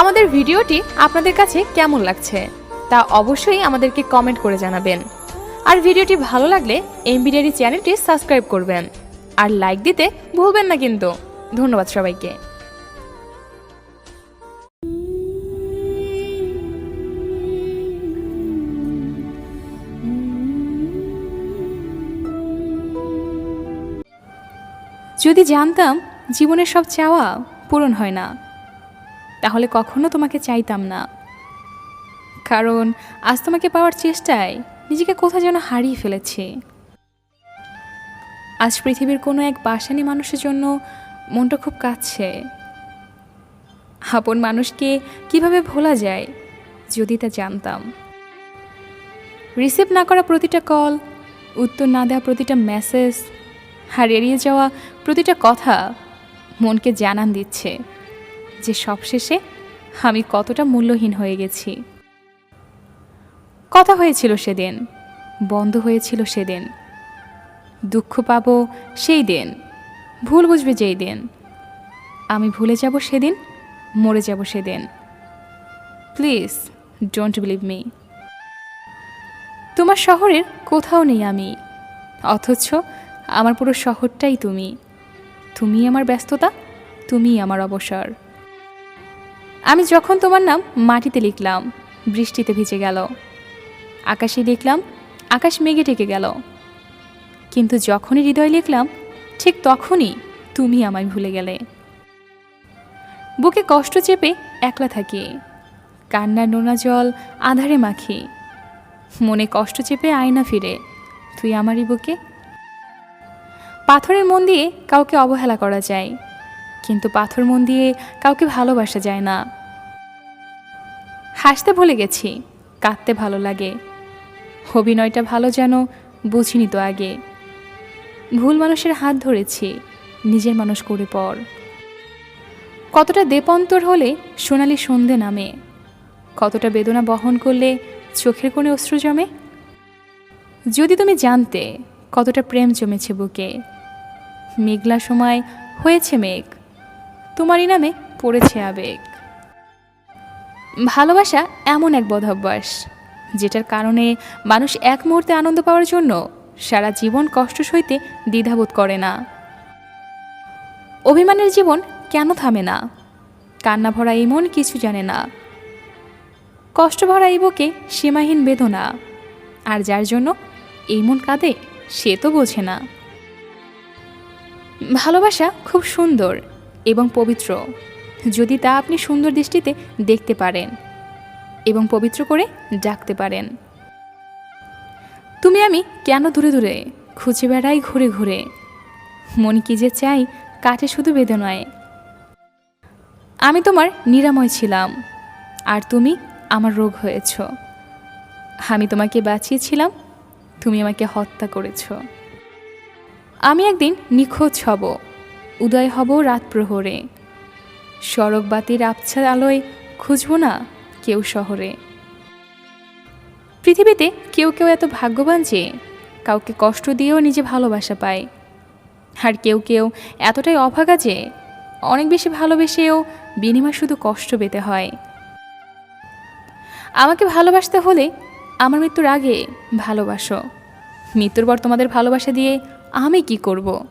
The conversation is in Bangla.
আমাদের ভিডিওটি আপনাদের কাছে কেমন লাগছে তা অবশ্যই আমাদেরকে কমেন্ট করে জানাবেন। আর ভিডিওটি ভালো লাগলে এমবিডিয়ারি চ্যানেলটি সাবস্ক্রাইব করবেন। আর লাইক দিতে ভুলবেন না কিন্তু। ধন্যবাদ সবাইকে। যদি জানতাম জীবনের সব চাওয়া পূরণ হয় না। তাহলে কখনো তোমাকে চাইতাম না। কারণ আজ তোমাকে পাওয়ার চেষ্টায় নিজেকে কোথাও যেন হারিয়ে ফেলেছি। আজ পৃথিবীর কোনো এক বাসানি মানুষের জন্য মনটা খুব কাঁদছে আপন মানুষকে কীভাবে ভোলা যায়, যদি তা জানতাম। রিসিভ না করা প্রতিটা কল, উত্তর না দেওয়া প্রতিটা মেসেজ, আর এড়িয়ে যাওয়া প্রতিটা কথা মনকে জানান দিচ্ছে। যে সবশেষে আমি কতটা মূল্যহীন হয়ে গেছি। কথা হয়েছিল সেদিন, বন্ধ হয়েছিল সেদিন। দুঃখ পাব সেই দিন, ভুল বুঝবে যেই দিন। আমি ভুলে যাব সেদিন, মরে যাব সেদিন। Please, don't believe me. তোমার শহরের কোথাও নেই আমি, অথচ আমার পুরো শহরটাই তুমি। তুমি আমার ব্যস্ততা তুমি আমার অবসর। আমি যখন তোমার নাম মাটিতে লিখলাম, বৃষ্টিতে ভিজে গেল। আকাশে লিখলাম আকাশ মেঘে ঢেকে গেল। কিন্তু যখনই হৃদয় লিখলাম, ঠিক তখনই তুমি আমায় ভুলে গেলে। বুকে কষ্ট চেপে একলা থাকি, কান্নার নোনা জল আধারে মাখি। মনে কষ্ট চেপে আয়না ফিরে, তুই আমারই বুকে। পাথরের মন দিয়ে কাউকে অবহেলা করা যায়, কিন্তু পাথর মন দিয়ে কাউকে ভালোবাসা যায় না। হাসতে ভুলে গেছি, কাঁদতে ভালো লাগে। অভিনয়টা ভালো যেন বুঝিনি তো আগে। ভুল মানুষের হাত ধরেছি, নিজের মানুষ করে পর। কতটা দেপন্তর হলে সোনালি সন্ধে নামে। কতটা বেদনা বহন করলে চোখের কোণে অশ্রু জমে। যদি তুমি জানতে কতটা প্রেম জমেছে বুকে। মেঘলা সময় হয়েছে মেঘ, তোমারই নামে পড়েছে আবেগ। ভালোবাসা এমন এক বদভ্যাস যেটার কারণে মানুষ এক মুহূর্তে আনন্দ পাওয়ার জন্য সারা জীবন কষ্ট সইতে দ্বিধাবোধ করে না। অভিমানের জীবন কেন থামে না? কান্না ভরা এই মন কিছু জানে না। কষ্ট ভরা এই বুকে সীমাহীন বেদনা, আর যার জন্য এই মন কাঁদে সে তো বোঝে না। ভালোবাসা খুব সুন্দর এবং পবিত্র যদি তা আপনি সুন্দর দৃষ্টিতে দেখতে পারেন এবং পবিত্র করে ডাকতে পারেন। তুমি আমি কেন দূরে দূরে খুঁজে বেড়াই ঘুরে ঘুরে? মন কি যে চাই কাটে শুধু বেদনায়। আমি তোমার নিরাময় ছিলাম, আর তুমি আমার রোগ হয়েছ। আমি তোমাকে বাঁচিয়েছিলাম, তুমি আমাকে হত্যা করেছ। আমি একদিন নিখোঁজ হব, উদয় হব রাত প্রহরে। সড়ক বাতির আবছা আলোয় খুঁজব না কেউ শহরে। পৃথিবীতে কেউ কেউ এত ভাগ্যবান যে কাউকে কষ্ট দিয়েও নিজে ভালোবাসা পায়। আর কেউ কেউ এতটাই অভাগা যে অনেক বেশি ভালোবেসেও বিনিময় শুধু কষ্ট পেতে হয়। আমাকে ভালোবাসতে হলে আমার মৃত্যুর আগে ভালোবাসো। মৃত্যুর পর তোমাদের ভালোবাসা দিয়ে আমি কি করব?